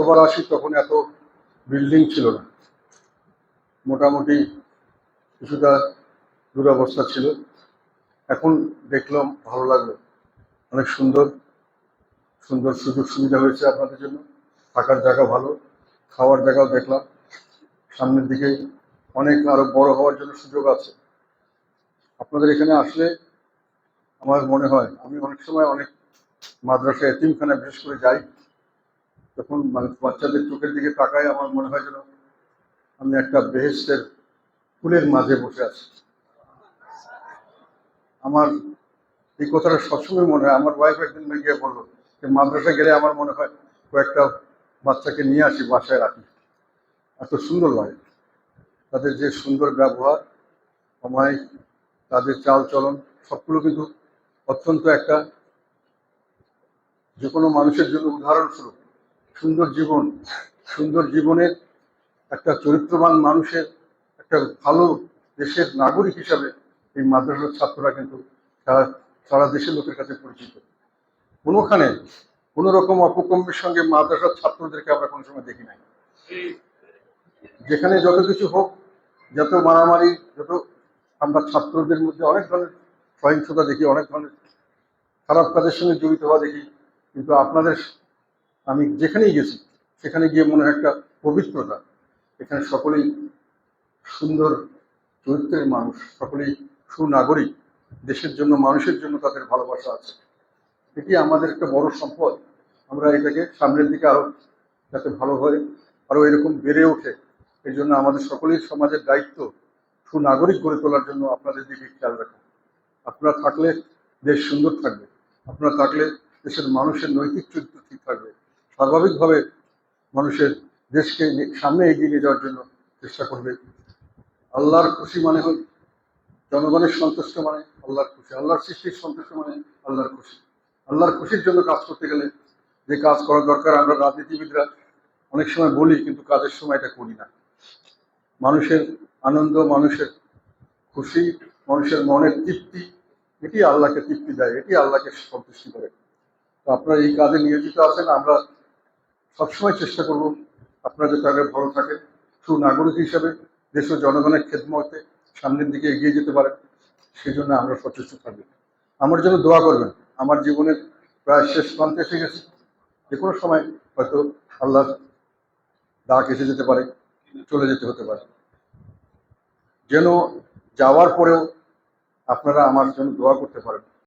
গতবার আসি তখন এত বিল্ডিং ছিল না। মোটামুটি কিছুটা দুরবস্থা ছিল। এখন দেখলাম ভালো লাগল। অনেক সুন্দর সুন্দর সুযোগ সুবিধা হয়েছে আপনাদের জন্য। থাকার জায়গা ভালো, খাওয়ার জায়গাও দেখলাম। সামনের দিকে অনেক আরও বড় হওয়ার জন্য সুযোগ আছে। আপনাদের এখানে আসলে আমার মনে হয়, আমি অনেক সময় অনেক মাদ্রাসা এতিমখানা বিশেষ করে যাই। তখন মানে বাচ্চাদের চোখের দিকে তাকায় আমার মনে হয় যেন আমি একটা বেহেস্টের ফুলের মাঝে বসে আছি। আমার এই কথাটা সবসময় মনে হয়। আমার ওয়াইফ একদিন গিয়ে বলল যে মাদ্রাসা গেলে আমার মনে হয় কয়েকটা বাচ্চাকে নিয়ে আসি, বাসায় রাখি। এত সুন্দর লাগে। তাদের যে সুন্দর ব্যবহার সময় তাদের চাল চলন সবগুলো কিন্তু অত্যন্ত একটা যে কোনো মানুষের জন্য উদাহরণস্বরূপ। সুন্দর জীবন, সুন্দর জীবনের একটা চরিত্রবান মানুষের, একটা ভালো দেশের নাগরিক হিসাবে এই মাদ্রাসার ছাত্ররা কিন্তু সারা সারা দেশের লোকের কাছে পরিচিত। কোনোখানে কোনো রকম অপকর্মের সঙ্গে মাদ্রাসার ছাত্রদেরকে আমরা কোনো সময় দেখি নাই। যেখানে যত কিছু হোক, যত মারামারি, যত আমরা ছাত্রদের মধ্যে অনেক ধরনের সহিংসতা দেখি, অনেক ধরনের খারাপ কাজের সঙ্গে জড়িত হওয়া দেখি, কিন্তু আপনাদের আমি যেখানেই গেছি, সেখানে গিয়ে মনে হয় একটা পবিত্রতা। এখানে সকলেই সুন্দর, চরিত্রের মানুষ, সকলেই সুনাগরিক। দেশের জন্য, মানুষের জন্য তাদের ভালোবাসা আছে। এটি আমাদের একটা বড় সম্পদ। আমরা এটাকে সামনের দিকে আরও যাতে ভালো হয়, আরও এরকম বেড়ে ওঠে এই জন্য আমাদের সকলেই সমাজের দায়িত্ব সুনাগরিক গড়ে তোলার জন্য আপনাদের দিকে খেয়াল রাখা। আপনারা থাকলে দেশ সুন্দর থাকবে। আপনারা থাকলে দেশের মানুষের নৈতিক চরিত্র ঠিক থাকবে। স্বাভাবিকভাবে মানুষের দেশকে সামনে এগিয়ে নিয়ে যাওয়ার জন্য চেষ্টা করবে। আল্লাহর খুশি মানে হল জনগণের সন্তুষ্ট মানে আল্লাহর খুশি। আল্লাহর সৃষ্টির সন্তুষ্ট মানে আল্লাহর খুশি। আল্লাহর খুশির জন্য কাজ করতে গেলে যে কাজ করা দরকার, আমরা রাজনীতিবিদরা অনেক সময় বলি, কিন্তু কাজের সময় এটা করি না। মানুষের আনন্দ, মানুষের খুশি, মানুষের মনের তৃপ্তি, এটি আল্লাহকে তৃপ্তি দেয়, এটি আল্লাহকে সন্তুষ্টি করে। তো আপনারা এই কাজে নিয়োজিত আছেন, আমরা সবসময় চেষ্টা করব আপনারা যাতে আগে ভালো থাকেন সুনাগরিক হিসাবে, দেশ ও জনগণের খেদমতে সামনের দিকে এগিয়ে যেতে পারেন সেই জন্য আমরা সচেষ্ট থাকব। আমার জন্য দোয়া করবেন, আমার জীবনের প্রায় শেষ প্রান্তে এসে গেছে। যে কোনো সময় হয়তো আল্লাহ ডাক এসে যেতে পারে, চলে যেতে হতে পারে। যেন যাওয়ার পরেও আপনারা আমার জন্য দোয়া করতে পারেন।